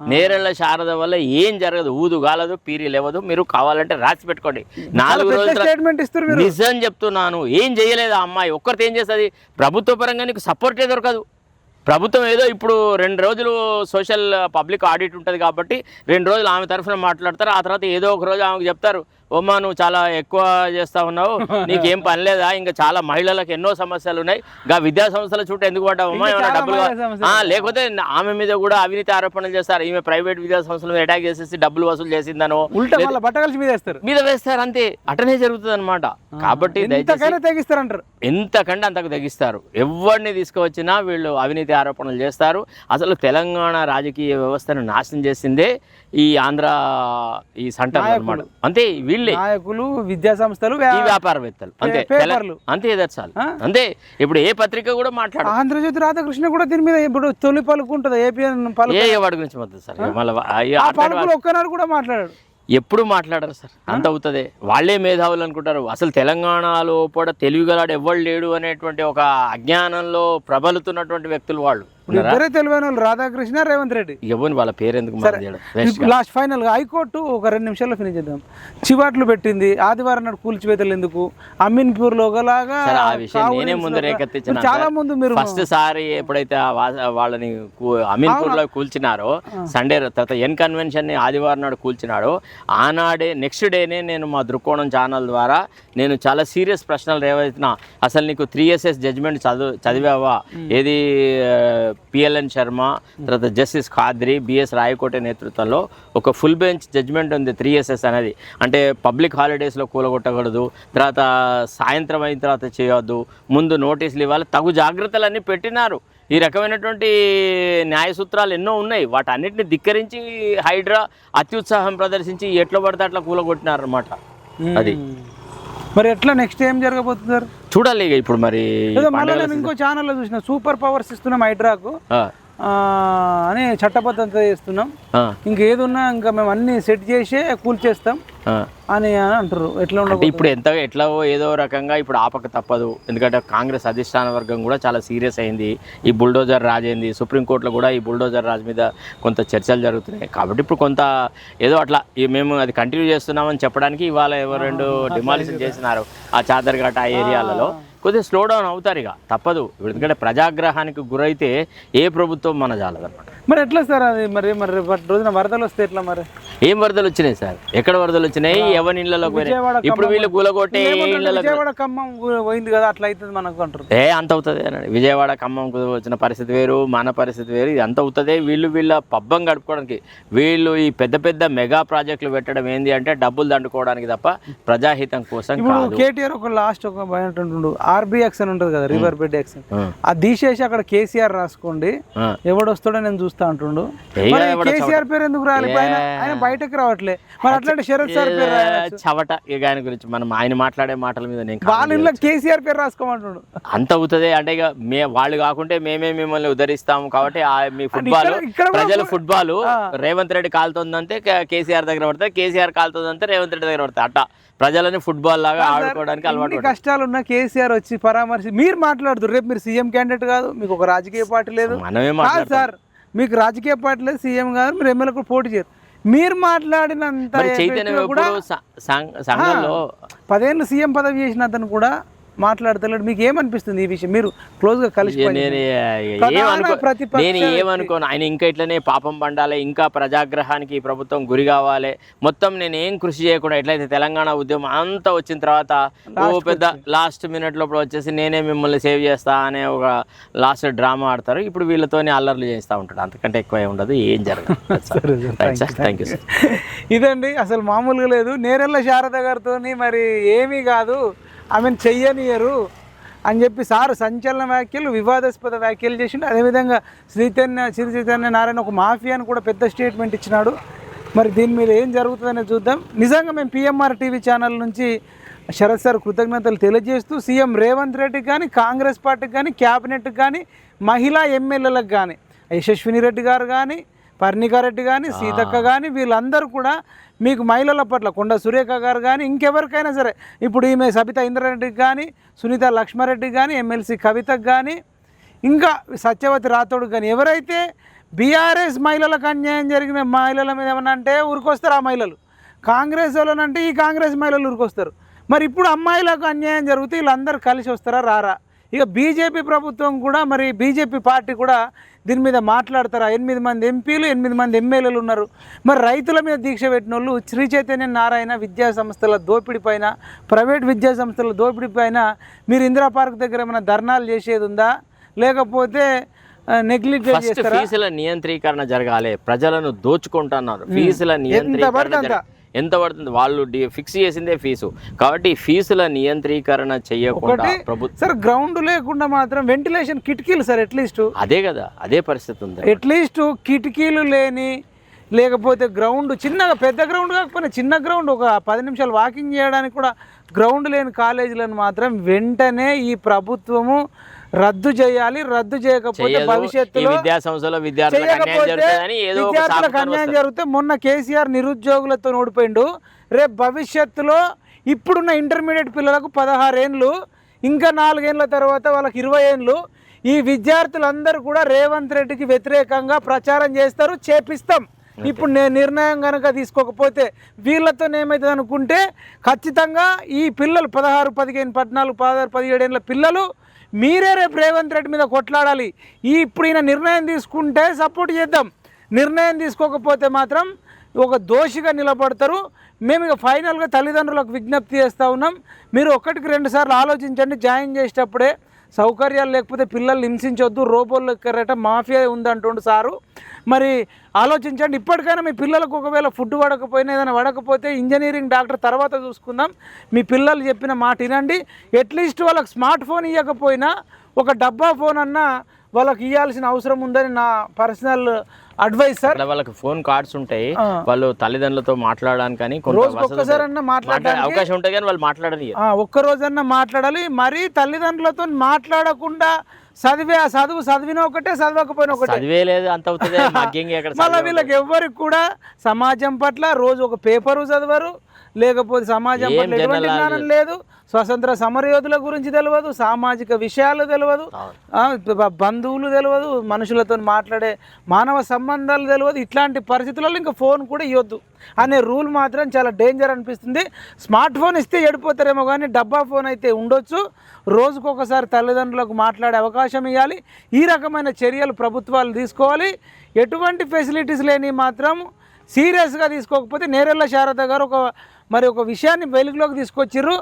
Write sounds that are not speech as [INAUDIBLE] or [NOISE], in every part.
నేరెళ్ళ శారద వల్ల ఏం జరగదు. ఊదు గాలదు పీరి లేవదు. మీరు కావాలంటే రాసి పెట్టుకోండి. నాలుగు రోజుల నిజం చెప్తున్నాను. ఏం చేయలేదు ఆ అమ్మాయి. ఒక్కరితో ఏం చేస్తుంది? ప్రభుత్వ పరంగా నీకు సపోర్టే దొరకదు. ప్రభుత్వం ఏదో ఇప్పుడు రెండు రోజులు సోషల్ పబ్లిక్ ఆడిట్ ఉంటుంది కాబట్టి రెండు రోజులు ఆమె తరఫున మాట్లాడతారు. ఆ తర్వాత ఏదో ఒక రోజు ఆమెకు చెప్తారు. ఓమ్మా నువ్వు చాలా ఎక్కువ చేస్తా ఉన్నావు. [LAUGHS] నీకేం పని లేదా? ఇంకా చాలా మహిళలకు ఎన్నో సమస్యలు ఉన్నాయి. ఇంకా విద్యా సంస్థల చుట్టూ ఎందుకు పడ్డావమ్మా ఏమైనా డబ్బులు లేకపోతే ఆమె మీద కూడా అవినీతి ఆరోపణలు చేస్తారు. ఈమె ప్రైవేట్ విద్యా సంస్థల మీద అటాక్ చేసేసి డబ్బులు వసూలు చేసిందనో మీద వేస్తారు. మీద వేస్తారు అంతే. అటనే జరుగుతుంది అనమాట కాబట్టి తెగిస్తారంటారు. ఎంతకంటే అంతకు తగ్గిస్తారు ఎవరిని తీసుకువచ్చినా వీళ్ళు అవినీతి ఆరోపణలు చేస్తారు. అసలు తెలంగాణ రాజకీయ వ్యవస్థను నాశనం చేసిందే ఈ ఆంధ్ర ఈ సెంటర్ అనమాట అంతే వీళ్ళే నాయకులు విద్యా సంస్థలు ఈ వ్యాపారవేత్తలు. అంతే. పేపర్లు. అంతే ఎదర్చాలి? అంతే. ఇప్పుడు ఏ పత్రిక కూడా మాట్లాడు ఆంధ్రజ్యోతి రాధాకృష్ణ కూడా దీని మీద ఇప్పుడు తొలి పలుకు ఉంటుంది ఏపీఎన్ పలుకు ఏ వాడి గురించి మొత్తం సార్. మళ్ళీ ఒక్కనాడు కూడా మాట్లాడాడు ఎప్పుడు మాట్లాడరు సార్. అంత అవుతుంది. వాళ్ళే మేధావులు అనుకుంటారు. అసలు తెలంగాణలో కూడా తెలివిగలాడు ఎవ్వడు లేడు అనేటువంటి ఒక అజ్ఞానంలో ప్రబలుతున్నటువంటి వ్యక్తులు వాళ్ళు. ఇప్పుడు ఇద్దరే తెలివైన వాళ్ళు రాధాకృష్ణ రేవంత్ రెడ్డి. ఎవరిని? వాళ్ళ పేరు ఎందుకు. లాస్ట్ ఫైనల్గా హైకోర్టు ఒక రెండు నిమిషాల్లో ఫినిష్ చేద్దాం. చివాట్లు పెట్టింది ఆదివారం నాడు కూల్చివేతలు ఎందుకు? అమీన్పూర్లో ఒకలాగా చాలా ముందు మీరు ఫస్ట్ సారి ఎప్పుడైతే వాళ్ళని కూ- అమీన్పూర్లో కూల్చినారో సండే తర్వాత ఎన్ కన్వెన్షన్ని ఆదివారం నాడు కూల్చినాడో. ఆనాడే నెక్స్ట్ డేనే నేను మా దృక్కోణం ఛానల్ ద్వారా నేను చాలా సీరియస్ ప్రశ్నలు రేవైతున్నా. అసలు నీకు త్రీ ఎస్ఎస్ జడ్జ్మెంట్ చదువు చదివావా? ఏది పిఎల్ఎన్ శర్మ తర్వాత జస్టిస్ ఖాద్రి బిఎస్ రాయకోట నేతృత్వంలో ఒక ఫుల్ బెంచ్ జడ్జ్మెంట్ ఉంది త్రీ ఎస్ఎస్ అనేది. అంటే పబ్లిక్ హాలిడేస్లో కూలగొట్టకూడదు తర్వాత సాయంత్రం అయిన తర్వాత చేయొద్దు ముందు నోటీసులు ఇవ్వాలి తగు జాగ్రత్తలన్నీ పెట్టినారు. ఈ రకమైనటువంటి న్యాయ సూత్రాలు ఎన్నో ఉన్నాయి. వాటన్నిటిని ధిక్కరించి హైడ్రా అత్యుత్సాహం ప్రదర్శించి ఎట్లా పడితే అట్లా కూలగొట్టినారనమాట అది. మరి ఎట్లా నెక్స్ట్ ఏం జరగబోతుంది సార్? చూడాలి ఇక ఇప్పుడు మరి మళ్ళీ నేను ఇంకో ఛానల్లో చూసిన సూపర్ పవర్స్ ఇస్తున్నాం హైడ్రాకు. అని చట్టబద్ధత చేస్తున్నాం. ఆ, ఇంకేది ఉన్నా ఇంకా మేము అన్ని సెట్ చేసే కూల్చేస్తాం. ఆ. అని అని అంటారు. ఎట్లా ఉండదు ఇప్పుడు ఎంత ఎట్లా ఏదో రకంగా ఇప్పుడు ఆపక తప్పదు. ఎందుకంటే కాంగ్రెస్ అధిష్టాన వర్గం కూడా చాలా సీరియస్ అయింది. ఈ బుల్డోజర్ రాజ్ అయింది. సుప్రీంకోర్టులో కూడా ఈ బుల్డోజర్ రాజ్ మీద కొంత చర్చలు జరుగుతున్నాయి. కాబట్టి ఇప్పుడు కొంత ఏదో అట్లా మేము అది కంటిన్యూ చేస్తున్నామని చెప్పడానికి ఇవాళ ఎవరు రెండు డిమాలిషన్ చేసినారు. ఆ చాదర్ఘాట్ ఆ ఏరియాలలో. కొద్దిగా స్లో డౌన్ అవుతారు ఇక. తప్పదు. ఎందుకంటే ప్రజాగ్రహానికి గురైతే ఏ ప్రభుత్వం మన జాలదన్నమాట. మరి ఎట్లా సార్ అది? మరి మరి రేపటి రోజున వరదలు వస్తే ఎట్లా మరి? ఏం వరదలు వచ్చినాయి సార్? ఎక్కడ వరదలు వచ్చినాయి? ఎవరి విజయవాడ ఇప్పుడు వీళ్ళు కూలగొట్టే విజయవాడ ఖమ్మం పోయింది కదా అట్లా అవుతుంది మనకు అంటారు ఏ అంత అవుతుంది అనండి విజయవాడ ఖమ్మంకు వచ్చిన పరిస్థితి వేరు మన పరిస్థితి వేరు ఇది అంత అవుతుంది. వీళ్ళు వీళ్ళ పబ్బం గడుపుకోవడానికి వీళ్ళు ఈ పెద్ద పెద్ద మెగా ప్రాజెక్టులు పెట్టడం ఏంది అంటే డబ్బులు దండుకోవడానికి తప్ప ప్రజాహితం కోసం కేటీఆర్ ఒక లాస్ట్ ఒక భయం ఆర్బిఎక్స్ అని ఉంటుంది కదా రివర్ బెడ్ ఆ, అది తీసేసి అక్కడ కేసీఆర్ రాసుకోండి. ఎవడు వస్తాడో నేను చూస్తా అంటుండు. కేసీఆర్ పేరు ఎందుకు ఇప్పుడు ఆయన బయటకు రావట్లే. మరి అట్లాంటి శరత్ సార్ పేరు చవట? ఇక ఆయన గురించి మనం ఆయన మాట్లాడే మాటల మీద నేను వాళ్ళ ఇంట్లో కేసీఆర్ పేరు రాసుకోమంటుండు. అంత అవుతుంది. అంటే ఇక మే వాళ్ళు కాకుంటే మేమే మిమ్మల్ని ఉద్ధరిస్తాము కాబట్టి ఆ మీ ఫుట్బాల్ ప్రజల ఫుట్బాల్. రేవంత్ రెడ్డి కాలుతుందంటే కేసీఆర్ దగ్గర పడతాయి. కేసీఆర్ కాలుతుందంటే రేవంత్ రెడ్డి దగ్గర పడతాయి. అట్ట ప్రజలని ఫుట్బాల్ లాగా ఆడుకోవడానికి అలవాటు కష్టాలు ఉన్నా కేసీఆర్ వచ్చి పరామర్శి మీరు మాట్లాడుతారు రేపు మీరు సీఎం క్యాండిడేట్ కాదు మీకు ఒక రాజకీయ పార్టీ లేదు. కాదు సార్ మీకు రాజకీయ పార్టీ లేదు సీఎం కాదు మీరు ఎమ్మెల్యే కూడా పోటీ చేయరు. మీరు మాట్లాడినంత కూడా సంఘంలో పదేళ్ళు సీఎం పదవి చేసిన అతను కూడా మాట్లాడతలేడు. మీకు ఏమనిపిస్తుంది ఈ విషయం? మీరు క్లోజ్గా కలిసి నేను. ఏమనుకోను? ఆయన ఇంకా ఇట్లనే పాపం పండాలి ఇంకా ప్రజాగ్రహానికి ఈ ప్రభుత్వం గురి కావాలి. మొత్తం నేను ఏం కృషి చేయకుండా ఎట్లయితే తెలంగాణ ఉద్యమం అంతా వచ్చిన తర్వాత ఓ పెద్ద లాస్ట్ మినిట్ లోపల వచ్చేసి నేనే మిమ్మల్ని సేవ్ చేస్తా అనే ఒక లాస్ట్ డ్రామా ఆడతారు. ఇప్పుడు వీళ్ళతోనే అల్లర్లు చేస్తూ ఉంటాడు. అంతకంటే ఎక్కువ ఏం ఉండదు. ఏం జరగదు. థ్యాంక్ యూ సార్ ఇదండి అసలు మామూలుగా లేదు. నేరెళ్ళ శారద గారితో మరి ఏమీ కాదు. ఆమెను చెయ్యనియరు అని చెప్పి సార్ సంచలన వ్యాఖ్యలు వివాదాస్పద వ్యాఖ్యలు చేసిండు. అదేవిధంగా శ్రీచైతన్య శ్రీ చైతన్య నారాయణ ఒక మాఫియా అని కూడా పెద్ద స్టేట్మెంట్ ఇచ్చినాడు. మరి దీని మీద ఏం జరుగుతుందనే చూద్దాం. నిజంగా మేము పిఎంఆర్ టీవీ ఛానల్ నుంచి శరత్ సార్ కృతజ్ఞతలు తెలియజేస్తూ సీఎం రేవంత్ రెడ్డికి కానీ కాంగ్రెస్ పార్టీకి కానీ క్యాబినెట్కి కానీ మహిళా ఎమ్మెల్యేలకు కానీ యశస్విని రెడ్డి గారు కానీ పర్ణికారెడ్డి కానీ సీతక్క కానీ వీళ్ళందరూ కూడా మీకు మహిళల పట్ల కొండ సురేఖ గారు కానీ ఇంకెవరికైనా సరే. ఇప్పుడు ఈమె సబితా ఇంద్రారెడ్డికి కానీ సునీత లక్ష్మారెడ్డి కానీ ఎమ్మెల్సీ కవితకు కానీ ఇంకా సత్యవతి రాథోడ్ కానీ ఎవరైతే బీఆర్ఎస్ మహిళలకు అన్యాయం జరిగిన మహిళల మీద ఏమన్నా అంటే ఊరికొస్తారు ఆ మహిళలు? కాంగ్రెస్ వాళ్ళనంటే ఈ కాంగ్రెస్ మహిళలు ఊరికొస్తారు. మరి ఇప్పుడు అమ్మాయిలకు అన్యాయం జరిగితే వీళ్ళందరూ కలిసి వస్తారా రారా? ఇక బీజేపీ ప్రభుత్వం కూడా మరి బీజేపీ పార్టీ కూడా దీని మీద మాట్లాడతారా? ఎనిమిది మంది ఎంపీలు ఎనిమిది మంది ఎమ్మెల్యేలు ఉన్నారు. మరి రైతుల మీద దీక్ష పెట్టిన వాళ్ళు శ్రీ చైతన్య నారాయణ విద్యా సంస్థల దోపిడీ పైన ప్రైవేట్ విద్యా సంస్థల దోపిడీ పైన మీరు ఇందిరా పార్క్ దగ్గర ఏమైనా ధర్నాలు చేసేది ఉందా? లేకపోతే నెగ్లిజెంట్ ఫీజుల నియంత్రీకరణ జరగాలి. ప్రజలను దోచుకుంటున్నారు. ఫీజుల. జరగ- ఎంత పడుతుంది? వాళ్ళు డి- ఫిక్స్ చేసిందే ఫీజు. కాబట్టి ఫీజుల నియంత్రీకరణ చేయకుండా ప్రభుత్వం సార్ గ్రౌండ్ లేకుండా మాత్రం వెంటిలేషన్ కిటికీలు సార్ అట్లీస్ట్ అదే కదా అదే పరిస్థితి ఉంది. అట్లీస్ట్ కిటికీలు లేని లేకపోతే గ్రౌండ్ చిన్నగా పెద్ద గ్రౌండ్ కాకపోయినా చిన్న గ్రౌండ్ ఒక పది నిమిషాలు వాకింగ్ చేయడానికి కూడా గ్రౌండ్ లేని కాలేజీలను మాత్రం వెంటనే ఈ ప్రభుత్వము రద్దు చేయాలి రద్దు చేయకపోతే భవిష్యత్తులో విద్యా సంస్థలో విద్యార్థులకు అన్యాయం. జరిగితే మొన్న కేసీఆర్ నిరుద్యోగులతో ఓడిపోయిండు. రేపు భవిష్యత్తులో ఇప్పుడున్న ఇంటర్మీడియట్ పిల్లలకు పదహారేండ్లు ఇంకా నాలుగేండ్ల తర్వాత వాళ్ళకి ఇరవై ఏండ్లు. ఈ విద్యార్థులందరూ కూడా రేవంత్ రెడ్డికి వ్యతిరేకంగా ప్రచారం చేస్తారు చేపిస్తాం. ఇప్పుడు నేను నిర్ణయం కనుక తీసుకోకపోతే వీళ్ళతో ఏమవుతుంది అనుకుంటే ఖచ్చితంగా ఈ పిల్లలు పదహారు పదిహేను పద్నాలుగు పదహారు పదిహేడేళ్ళ పిల్లలు మీరే రేపు రేవంత్ రెడ్డి మీద కొట్లాడాలి. ఈ ఇప్పుడు ఈయన నిర్ణయం తీసుకుంటే సపోర్ట్ చేద్దాం. నిర్ణయం తీసుకోకపోతే మాత్రం ఒక దోషిగా నిలబడతారు. మేము ఇక ఫైనల్గా తల్లిదండ్రులకు విజ్ఞప్తి చేస్తూ ఉన్నాం. మీరు ఒకటికి రెండు సార్లు ఆలోచించండి. జాయిన్ చేసేటప్పుడే సౌకర్యాలు లేకపోతే పిల్లల్ని హింసించొద్దు రోబోలు ఎక్కరట మాఫియా ఉందంటుండు సారు. మరి ఆలోచించండి ఇప్పటికైనా మీ పిల్లలకు ఒకవేళ ఫుడ్ పడకపోయినా ఏదైనా పడకపోతే ఇంజనీరింగ్ డాక్టర్ తర్వాత చూసుకుందాం. మీ పిల్లలు చెప్పిన మాట వినండి. అట్లీస్ట్ వాళ్ళకి స్మార్ట్ ఫోన్ ఇవ్వకపోయినా ఒక డబ్బా ఫోన్ అన్నా వాళ్ళకి ఇవ్వాల్సిన అవసరం ఉందని నా పర్సనల్ అడ్వైస్ సార్ వాళ్ళకి ఫోన్ కార్డ్స్ ఉంటాయి. వాళ్ళు తల్లిదండ్రులతో మాట్లాడడానికి కానీ ఒక్కసారన్నా ఉంటాయి. మాట్లాడే మాట్లాడడానికి అవకాశం ఉంటుంది కానీ వాళ్ళు మాట్లాడని ఆ, ఒక్క రోజన్నా మాట్లాడాలి. మరీ తల్లిదండ్రులతో మాట్లాడకుండా చదివే ఆ చదువు చదివిన ఒకటే చదవకపోయినా ఒకటే. చదివే లేదు అంత [LAUGHS] మళ్ళీ వీళ్ళకి ఎవ్వరికి కూడా సమాజం పట్ల రోజు ఒక పేపరు చదవరు లేకపోతే సమాజం పట్ల ఎటువంటి జ్ఞానం లేదు. స్వతంత్ర సమరయోధుల గురించి తెలియదు సామాజిక విషయాలు తెలియదు బంధువులు తెలియదు మనుషులతో మాట్లాడే మానవ సంబంధాలు తెలియదు ఇట్లాంటి పరిస్థితులలో ఇంకా ఫోన్ కూడా ఇవ్వద్దు అనే రూల్ మాత్రం చాలా డేంజర్ అనిపిస్తుంది. స్మార్ట్ ఫోన్ ఇస్తే చెడిపోతారేమో కానీ డబ్బా ఫోన్ అయితే ఉండొచ్చు. రోజుకొకసారి తల్లిదండ్రులకు మాట్లాడే అవకాశం ఇవ్వాలి ఈ రకమైన చర్యలు ప్రభుత్వాలు తీసుకోవాలి. ఎటువంటి ఫెసిలిటీస్ లేని మాత్రం సీరియస్గా తీసుకోకపోతే నేరెళ్ళ శారద గారు ఒక మరి ఒక విషయాన్ని వెలుగులోకి తీసుకొచ్చిర్రు.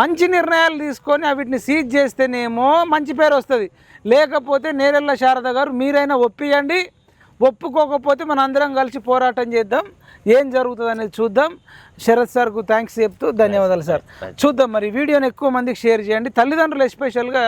మంచి నిర్ణయాలు తీసుకొని వీటిని సీజ్ చేస్తేనేమో మంచి పేరు వస్తుంది. లేకపోతే నేరెళ్ళ శారద గారు మీరైనా ఒప్పియండి. ఒప్పుకోకపోతే మన అందరం కలిసి పోరాటం చేద్దాం. ఏం జరుగుతుంది అనేది చూద్దాం. శరత్ సార్కు థ్యాంక్స్ చెప్తూ ధన్యవాదాలు సార్. చూద్దాం మరి. వీడియోని ఎక్కువ మందికి షేర్ చేయండి. తల్లిదండ్రులు ఎస్పెషల్గా